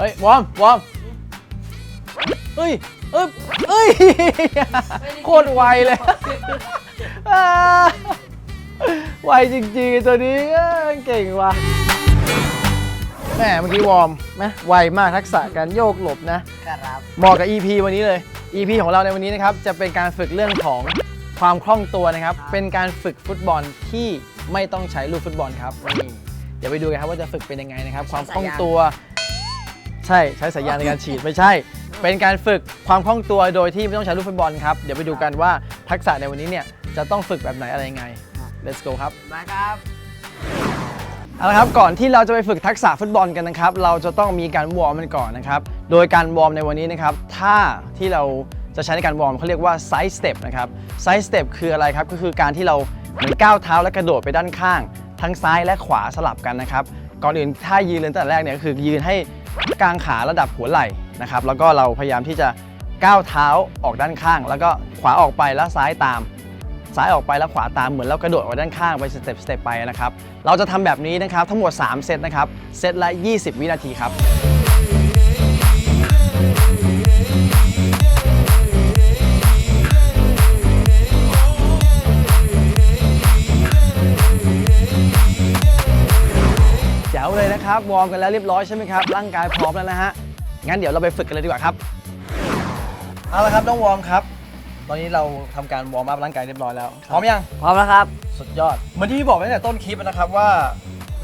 เฮ้ยวอร์มวอร์มเฮ้ยเอ้ยเอ้ยโคตรไวเลยอ่าไวจริงๆตัวนี้เอ้ยเก่งว่ะแหมเมื่อกี้วอร์มนะไวมากทักษะการโยกหลบนะครับเหมาะกับ EP วันนี้เลย EP ของเราในวันนี้นะครับจะเป็นการฝึกเรื่องของความคล่องตัวนะครับ เป็นการฝึกฟุตบอลที่ไม่ต้องใช้ลูกฟุตบอลครับนี่เดี๋ยวไปดูกันครับว่าจะฝึกเป็นยังไงนะครับ ความคล่องตัว ใช่ใช้สายยางในการฉีดไม่ใช่ เป็นการฝึกความคล่องตัวโดยที่ไม่ต้องใช้ลูกฟุตบอลครับ เดี๋ยวไปดูกันว่าทักษะในวันนี้เนี่ยจะต้องฝึกแบบไหนอะไรยังไง let's go ครับมาครับเอาละครับก่อนที่เราจะไปฝึกทักษะฟุตบอลกันนะครับ เราจะต้องมีการวอร์มกันก่อนนะครับ โดยการวอร์มในวันนี้นะครับท่าที่เราจะใช้ในการวอร์มเขาเรียกว่าไซส์สเต็ปนะครับไซส์สเต็ปคืออะไรครับก็คือการที่เราเหมือนก้าวเท้าและกระโดดไปด้านข้าง ทั้งซ้ายและขวาสลับกันนะครับก่อนอื่นท่ายืนเลยตั้งแต่แรกเนี่ยก็คือยืนให้ กางขาระดับหัวไหล่นะครับแล้วก็เราพยายามที่จะก้าวเท้าออกด้านข้าง แล้วก็ขวาออกไปแล้วซ้ายตาม ซ้ายออกไปแล้วขวาตามเหมือนเรากระโดดออกด้านข้างไปสเต็ปสเต็ปไปนะครับเราจะทำแบบนี้นะครับทั้งหมด 3 เซตนะครับเซตละ 20 วินาทีครับ วเลยนะครับวอร์มกันแล้วเรียบร้อยใช่ไหมครับ ร่างกายพร้อมแล้วนะฮะ งั้นเดี๋ยวเราไปฝึกกันเลยดีกว่าครับ เอาละครับน้องวอร์มครับ ตอนนี้เราทำการวอร์มอัพร่างกายเรียบร้อยแล้ว พร้อมยัง พร้อมแล้วครับ สุดยอด เหมือนที่พี่บอกไปตั้งแต่ต้นคลิปนะครับว่า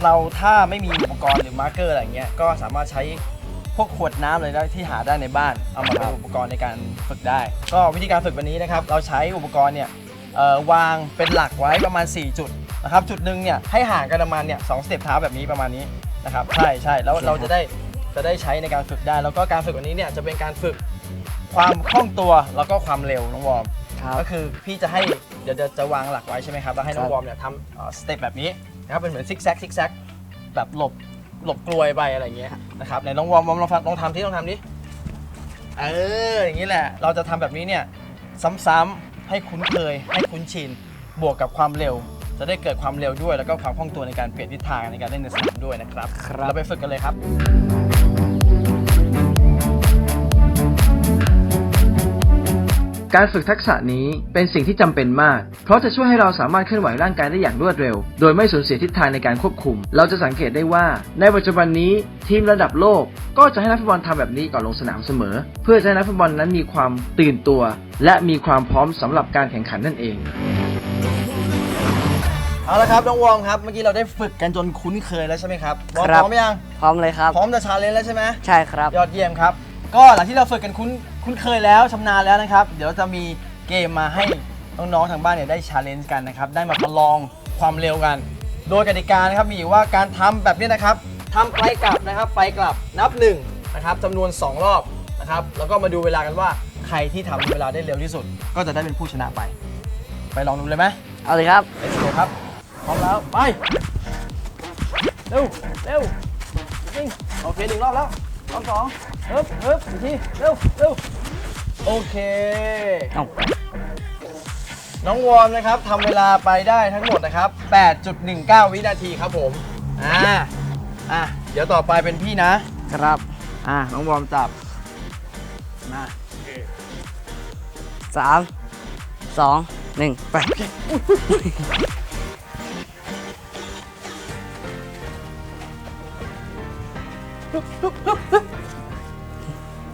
เราถ้าไม่มีอุปกรณ์หรือมาร์กเกอร์อะไรเงี้ย ก็สามารถใช้พวกขวดน้ำอะไรได้ที่หาได้ในบ้าน เอามาเป็นอุปกรณ์ในการฝึกได้ ก็วิธีการฝึกวันนี้นะครับ เราใช้อุปกรณ์เนี่ยเอ่อวางเป็นหลักไว้ประมาณ 4 จุดนะครับ จุดหนึ่งเนี่ยให้ห่างกันประมาณเนี่ยสองสเต็ปเท้าแบบนี้ประมาณนี้ นะครับใช่ใช่แล้วเราจะได้จะได้ใช้ในการฝึกได้ แล้วก็การฝึกวันนี้เนี่ยจะเป็นการฝึกความคล่องตัวแล้วก็ความเร็วน้องวอร์มครับก็คือพี่จะให้เดี๋ยวจะจะวางหลักไว้ใช่ไหมครับแล้วให้น้องครับวอร์มเนี่ยทำสเต็ปแบบนี้นะครับเป็นเหมือนซิกแซกซิกแซกแบบหลบหลบกลวยไปอะไรอย่างเงี้ยนะครับไหนน้องวอร์มวอร์มลองทำลองทำที่ลองทำดิเอออย่างนี้แหละเราจะทำแบบนี้เนี่ยซ้ำๆให้คุ้นเคยให้คุ้นชินบวกกับความเร็ว จะได้เกิดความเร็วด้วย แล้วก็ความคล่องตัวในการเปลี่ยนทิศทางในการเล่นในสนามด้วยนะครับครับ เราไปฝึกกันเลยครับ การฝึกทักษะนี้เป็นสิ่งที่จำเป็นมาก เพราะจะช่วยให้เราสามารถเคลื่อนไหวร่างกายได้อย่างรวดเร็ว โดยไม่สูญเสียทิศทางในการควบคุม เราจะสังเกตได้ว่า ในปัจจุบันนี้ทีมระดับโลก ก็จะให้นักฟุตบอลทำแบบนี้ก่อนลงสนามเสมอ เพื่อจะให้นักฟุตบอลนั้นมีความตื่นตัว และมีความพร้อมสำหรับการแข่งขันนั่นเอง เอาละครับน้องวอร์มครับเมื่อกี้เราได้ฝึกกันจนคุ้นเคยแล้วใช่ไหมครับวอร์มครับพร้อมยังพร้อมเลยครับ พร้อมจะชาเลนจ์แล้วใช่ไหมใช่ครับ ยอดเยี่ยมครับ ก็หลังที่เราฝึกกันคุ้นคุ้นเคยแล้วชำนาญแล้วนะครับ เดี๋ยวจะมีเกมมาให้น้องๆทางบ้านเนี่ยได้ชาเลนจ์กันนะครับได้มาประลองความเร็วกัน โดยกติกานะครับมีอยู่ว่าการทำแบบนี้นะครับทำไปกลับนะครับไปกลับนับหนึ่งนะครับจำนวน2รอบนะครับแล้วก็มาดูเวลากันว่าใครที่ทำเวลาได้เร็วที่สุด ก็จะได้เป็นผู้ชนะไป ไปลองดูเลยไหมเอาเลยครับ Let's go ครับ พร้อมแล้ว ไป เร็ว เร็วจริงโอเคหนึ่งรอบแล้วรอบสองเฮิบเฮิบอีกที เร็ว เร็ว โอเค เอาน้องวอร์มนะครับทำเวลาไปได้ทั้งหมดนะครับ 8.19 วินาทีครับผม อ่า อะ เดี๋ยวต่อไปเป็นพี่นะ ครับ อะ น้องวอร์มจับ มาสามสองหนึ่งไป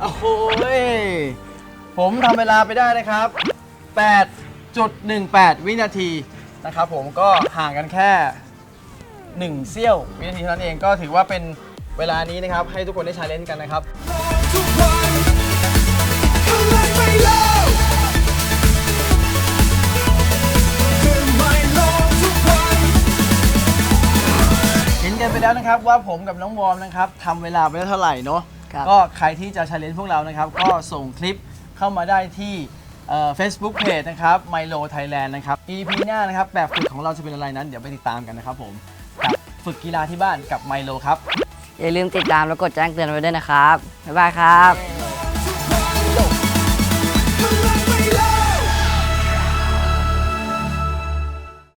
โอ้โหยผมทำเวลาไปได้นะครับ 8.18 วินาทีนะครับผมก็ห่างกันแค่ 1 เสี้ยววินาทีเท่านั้นเองก็ถือว่าเป็นเวลานี้นะครับ ให้ทุกคนได้ชาเลนจ์กันนะครับเห็นกันไป แล้วนะครับว่าผมกับน้องวอร์มนะครับทำเวลาไปได้เท่าไหร่เนาะครับก็ใครที่จะชาเลนจ์พวกเรานะครับ ก็ส่งคลิปเข้ามาได้ที่เฟซบุ๊กเพจนะครับ Milo Thailand นะครับ EP หน้านะครับ แบบฝึกของเราจะเป็นอะไรนั้น เดี๋ยวไปติดตามกันนะครับผมกับฝึกกีฬาที่บ้านกับ Milo ครับ อย่าลืมติดตามแล้วกดแจ้งเตือนไว้ด้วยนะครับ บ๊ายบายครับ